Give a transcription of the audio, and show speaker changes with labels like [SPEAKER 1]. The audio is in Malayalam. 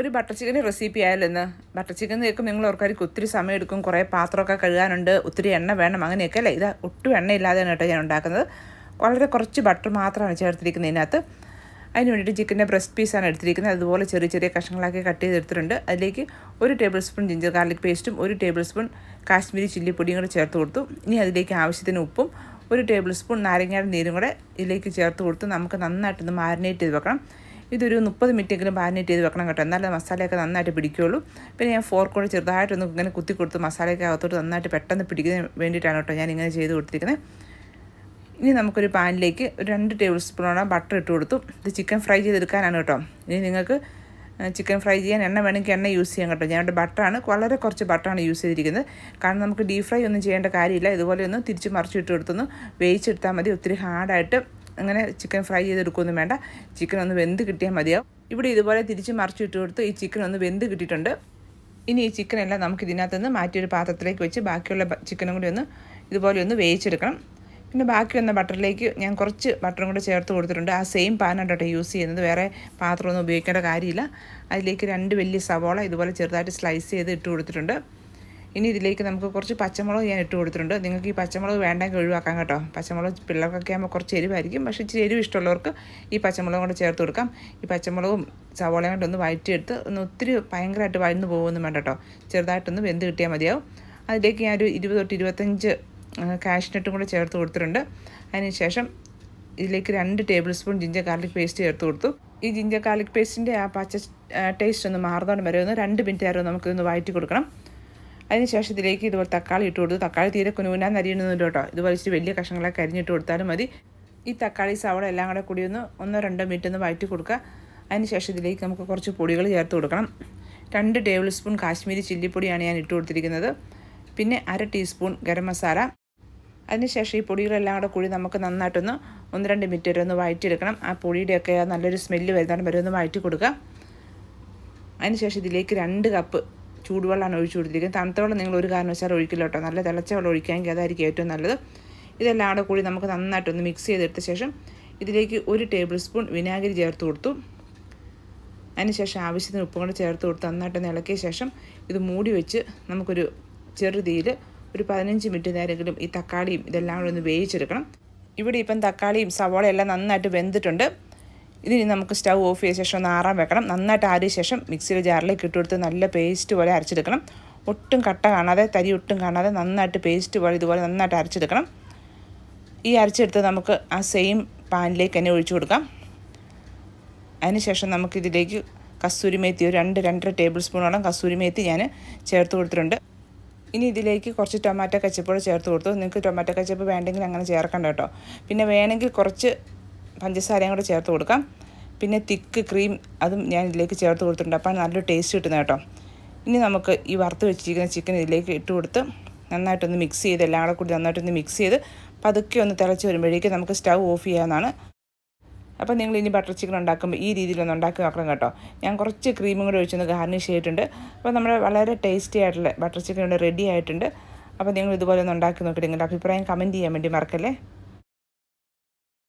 [SPEAKER 1] ഒരു ബട്ടർ ചിക്കൻ റെസിപ്പി ആയാലും ഇന്ന് ബട്ടർ ചിക്കൻ കേൾക്കും നിങ്ങൾ ഓർക്കാർക്ക് ഒത്തിരി സമയം എടുക്കും കുറേ പാത്രമൊക്കെ കഴുകാനുണ്ട് ഒത്തിരി എണ്ണ വേണം അങ്ങനെയൊക്കെ അല്ലേ? ഇത് ഒട്ടും എണ്ണയില്ലാതെയാണ് കേട്ടോ ഞാൻ ഉണ്ടാക്കുന്നത്. വളരെ കുറച്ച് ബട്ടർ മാത്രമാണ് ചേർത്തിരിക്കുന്നത് ഇതിനകത്ത്. അതിന് വേണ്ടിയിട്ട് ചിക്കന്റെ ബ്രസ്റ്റ് പീസാണ് എടുത്തിരിക്കുന്നത്. അതുപോലെ ചെറിയ ചെറിയ കഷ്ണങ്ങളാക്കി കട്ട് ചെയ്തെടുത്തിട്ടുണ്ട് അതിലേക്ക് ഒരു ടേബിൾ സ്പൂൺ ജിഞ്ചർ ഗാർലിക് പേസ്റ്റും ഒരു ടേബിൾ സ്പൂൺ കാശ്മീരി ചില്ലി പൊടിയും കൂടെ ചേർത്ത് കൊടുത്തു. ഇനി അതിലേക്ക് ആവശ്യത്തിന് ഉപ്പും ഒരു ടേബിൾ സ്പൂൺ നാരങ്ങയുടെ നീരും കൂടെ ഇതിലേക്ക് ചേർത്ത് കൊടുത്ത് നമുക്ക് നന്നായിട്ടൊന്ന് മാരിനേറ്റ് ചെയ്ത് വെക്കണം. ഇതൊരു മുപ്പത് മിനിറ്റെങ്കിലും മാരിനേറ്റ് ചെയ്ത് വെക്കണം കേട്ടോ. എന്നാലേ മസാലയൊക്കെ നന്നായിട്ട് പിടിക്കുകയുള്ളൂ പിന്നെ ഞാൻ ഫോർക്കോട് ചെറുതായിട്ടൊന്ന് ഇങ്ങനെ കുത്തി കൊടുത്ത് മസാലയൊക്കെ അകത്തോട്ട് നന്നായിട്ട് പെട്ടെന്ന് പിടിക്കുന്നതിന് വേണ്ടിയിട്ടാണ് കേട്ടോ ഞാൻ ഇങ്ങനെ ചെയ്ത് കൊടുത്തിരിക്കുന്നത്. ഇനി നമുക്കൊരു പാനിലേക്ക് ഒരു രണ്ട് ടേബിൾ സ്പൂണോളം ബട്ടർ ഇട്ട് കൊടുത്തു. ഇത് ചിക്കൻ ഫ്രൈ ചെയ്തെടുക്കാനാണ് കേട്ടോ. ഇനി നിങ്ങൾക്ക് ചിക്കൻ ഫ്രൈ ചെയ്യാൻ എണ്ണ വേണമെങ്കിൽ എണ്ണ യൂസ് ചെയ്യാം കേട്ടോ. ഞാനിവിടെ ബട്ടറാണ് വളരെ കുറച്ച് ബട്ടറാണ് യൂസ് ചെയ്തിരിക്കുന്നത്. കാരണം നമുക്ക് ഡീപ് ഫ്രൈ ഒന്നും ചെയ്യേണ്ട കാര്യമില്ല. ഇതുപോലെ ഒന്ന് തിരിച്ച് മറിച്ചിട്ട് കൊടുത്തൊന്ന് വേവിച്ചെടുത്താൽ മതി. ഒത്തിരി ഹാർഡായിട്ട് അങ്ങനെ ചിക്കൻ ഫ്രൈ ചെയ്തെടുക്കുകയൊന്നും വേണ്ട. ചിക്കൻ ഒന്ന് വെന്ത് കിട്ടിയാൽ മതിയാവും. ഇവിടെ ഇതുപോലെ തിരിച്ച് മറിച്ചിട്ട് കൊടുത്ത് ഈ ചിക്കൻ ഒന്ന് വെന്ത് കിട്ടിയിട്ടുണ്ട്. ഇനി ഈ ചിക്കൻ എല്ലാം നമുക്ക് ഇതിനകത്ത് നിന്ന് മാറ്റിയൊരു പാത്രത്തിലേക്ക് വെച്ച് ബാക്കിയുള്ള ചിക്കനും കൂടി ഒന്ന് ഇതുപോലെ ഒന്ന് വേവിച്ചെടുക്കണം. പിന്നെ ബാക്കി വന്ന ബട്ടറിലേക്ക് ഞാൻ കുറച്ച് ബട്ടറും കൂടെ ചേർത്ത് കൊടുത്തിട്ടുണ്ട്. ആ സെയിം പാനാണ് കേട്ടോ യൂസ് ചെയ്യുന്നത്. വേറെ പാത്രമൊന്നും ഉപയോഗിക്കേണ്ട കാര്യമില്ല. അതിലേക്ക് രണ്ട് വലിയ സവോള ഇതുപോലെ ചെറുതായിട്ട് സ്ലൈസ് ചെയ്ത് ഇട്ട് കൊടുത്തിട്ടുണ്ട്. ഇനി ഇതിലേക്ക് നമുക്ക് കുറച്ച് പച്ചമുളക് ഞാൻ ഇട്ട് കൊടുത്തിട്ടുണ്ട്. നിങ്ങൾക്ക് ഈ പച്ചമുളക് വേണ്ടെങ്കിൽ ഒഴിവാക്കാം കേട്ടോ. പച്ചമുളക് പിള്ളേർക്കൊക്കെ ആകുമ്പോൾ കുറച്ച് എരിവായിരിക്കും. പക്ഷേ ഇച്ചിരി എരിവ് ഇഷ്ടമുള്ളവർക്ക് ഈ പച്ചമുളകും കൊണ്ട് ചേർത്ത് കൊടുക്കാം. ഈ പച്ചമുളകും സവോളയും കൊണ്ട് ഒന്ന് വഴറ്റിയെടുത്ത് ഒന്ന് ഒത്തിരി ഭയങ്കരമായിട്ട് വഴന്നു പോകുമെന്നും വേണ്ട കേട്ടോ. ചെറുതായിട്ടൊന്ന് വെന്ത് കിട്ടിയാൽ മതിയാവും. അതിലേക്ക് ഞാൻ ഒരു ഇരുപത് തൊട്ട് ഇരുപത്തഞ്ച് കാഷ്നട്ടും കൂടെ ചേർത്ത് കൊടുത്തിട്ടുണ്ട്. അതിനുശേഷം ഇതിലേക്ക് രണ്ട് table spoon ginger garlic paste ചേർത്ത് കൊടുത്തു. ഈ ജിഞ്ചർ ഗാർലിക് പേസ്റ്റിന്റെ ആ പച്ച ടേസ്റ്റ് ഒന്ന് മാറുന്നോണ്ട് വരെ ഒന്ന് രണ്ട് മിനിറ്റ് ആയിരുന്നു നമുക്കിതൊന്ന് വഴറ്റി കൊടുക്കണം. അതിനുശേഷം ഇതിലേക്ക് ഇതുപോലെ തക്കാളി ഇട്ട് കൊടുത്തു. തക്കാളി തീരെ കുനുകുനാൻ അരിയണമെന്നില്ല കേട്ടോ. ഇതുപോലെ ഇച്ചിരി വലിയ കഷ്ണങ്ങളൊക്കെ അരിഞ്ഞിട്ട് കൊടുത്താലും മതി. ഈ തക്കാളി സവള എല്ലാം കൂടെ കൂടി ഒന്ന് ഒന്നോ രണ്ടോ മിനിറ്റ് ഒന്ന് വഴറ്റി കൊടുക്കുക. അതിനുശേഷം ഇതിലേക്ക് നമുക്ക് കുറച്ച് പൊടികൾ ചേർത്ത് കൊടുക്കണം. രണ്ട് ടേബിൾ സ്പൂൺ കാശ്മീരി ചില്ലിപ്പൊടിയാണ് ഞാൻ ഇട്ട് കൊടുത്തിരിക്കുന്നത്. പിന്നെ അര ടീസ്പൂൺ ഗരം മസാല. അതിനുശേഷം ഈ പൊടികളെല്ലാം കൂടെ കൂടി നമുക്ക് നന്നായിട്ടൊന്ന് ഒന്ന് രണ്ട് മിനിറ്റ് വരെ ഒന്ന് വഴറ്റിയെടുക്കണം. ആ പൊടിയുടെയൊക്കെ നല്ലൊരു സ്മെല്ല് വരുന്നതാണ് വരെ ഒന്ന് വഴറ്റി കൊടുക്കുക. അതിനുശേഷം ഇതിലേക്ക് രണ്ട് കപ്പ് ചൂടുവെള്ളമാണ് ഒഴിച്ചു കൊടുത്തിരിക്കുന്നത്. തണുത്ത വെള്ളം നിങ്ങൾ ഒരു കാരണവശാലും ഒഴിക്കില്ല കേട്ടോ. നല്ല തിളച്ച വെള്ളം ഒഴിക്കാമെങ്കിൽ അതായിരിക്കും ഏറ്റവും നല്ലത്. ഇതെല്ലാം കൂടെ കൂടി നമുക്ക് നന്നായിട്ടൊന്ന് മിക്സ് ചെയ്തെടുത്ത ശേഷം ഇതിലേക്ക് ഒരു ടേബിൾ സ്പൂൺ വിനാഗിരി ചേർത്ത് കൊടുത്തു. അതിനുശേഷം ആവശ്യത്തിന് ഉപ്പും കൂടെ ചേർത്ത് കൊടുത്ത് നന്നായിട്ടൊന്ന് ഇളക്കിയ ശേഷം ഇത് മൂടി വെച്ച് നമുക്കൊരു ചെറുതീയിൽ ഒരു പതിനഞ്ച് മിനിറ്റ് നേരെങ്കിലും ഈ തക്കാളിയും ഇതെല്ലാം കൂടെ ഒന്ന് വേവിച്ചെടുക്കണം. ഇവിടെ ഇപ്പം തക്കാളിയും സവോളയും എല്ലാം നന്നായിട്ട് വെന്തിട്ടുണ്ട്. ഇതിനി നമുക്ക് സ്റ്റൗ ഓഫ് ചെയ്ത ശേഷം ഒന്ന് ആറാൻ വെക്കണം. നന്നായിട്ട് ആറിയ ശേഷം മിക്സിയുടെ ജാറിലേക്ക് ഇട്ട് കൊടുത്ത് നല്ല പേസ്റ്റ് പോലെ അരച്ചെടുക്കണം. ഒട്ടും കട്ട കാണാതെ തരി ഒട്ടും കാണാതെ നന്നായിട്ട് പേസ്റ്റ് പോലെ ഇതുപോലെ നന്നായിട്ട് അരച്ചെടുക്കണം. ഈ അരച്ചെടുത്ത് നമുക്ക് ആ സെയിം പാനിലേക്ക് തന്നെ ഒഴിച്ചു കൊടുക്കാം. അതിനുശേഷം നമുക്കിതിലേക്ക് കസ്തൂരി മേത്തി ഒരു രണ്ട് രണ്ടര ടേബിൾ സ്പൂണോളം കസ്തൂരി മേത്തി ഞാൻ ചേർത്ത് കൊടുത്തിട്ടുണ്ട്. ഇനി ഇതിലേക്ക് കുറച്ച് ടൊമാറ്റോ കച്ചപ്പോൾ ചേർത്ത് കൊടുത്തു. നിങ്ങൾക്ക് ടൊമാറ്റോ കച്ചപ്പ് വേണ്ടെങ്കിൽ അങ്ങനെ ചേർക്കണ്ട കേട്ടോ. പിന്നെ വേണമെങ്കിൽ കുറച്ച് പഞ്ചസാരയും കൂടെ ചേർത്ത് കൊടുക്കാം. പിന്നെ തിക്ക് ക്രീം അതും ഞാൻ ഇതിലേക്ക് ചേർത്ത് കൊടുത്തിട്ടുണ്ട്. അപ്പോൾ നല്ലൊരു ടേസ്റ്റ് കിട്ടുന്നത് കേട്ടോ. ഇനി നമുക്ക് ഈ വറുത്ത് വെച്ചിരിക്കുന്ന ചിക്കൻ ഇതിലേക്ക് ഇട്ട് കൊടുത്ത് നന്നായിട്ടൊന്ന് മിക്സ് ചെയ്ത് എല്ലാം കൂടെ കൂടി നന്നായിട്ടൊന്ന് മിക്സ് ചെയ്ത് പതുക്കെ ഒന്ന് തിളച്ച് വരുമ്പോഴേക്കും നമുക്ക് സ്റ്റൗ ഓഫ് ചെയ്യാവുന്നതാണ്. അപ്പോൾ നിങ്ങൾ ഇനി ബട്ടർ ചിക്കൻ ഉണ്ടാക്കുമ്പോൾ ഈ രീതിയിലൊന്നും ഉണ്ടാക്കി നോക്കണം കേട്ടോ. ഞാൻ കുറച്ച് ക്രീമും കൂടെ ഒഴിച്ചൊന്ന് ഗാർണിഷ് ചെയ്തിട്ടുണ്ട്. അപ്പോൾ നമ്മുടെ വളരെ ടേസ്റ്റി ആയിട്ടുള്ള ബട്ടർ ചിക്കൻ ഇവിടെ റെഡി ആയിട്ടുണ്ട്. അപ്പോൾ നിങ്ങൾ ഇതുപോലെ ഒന്ന് ഉണ്ടാക്കി നോക്കിയിട്ട് നിങ്ങളുടെ അഭിപ്രായം കമന്റ് ചെയ്യാൻ വേണ്ടി മറക്കല്ലേ?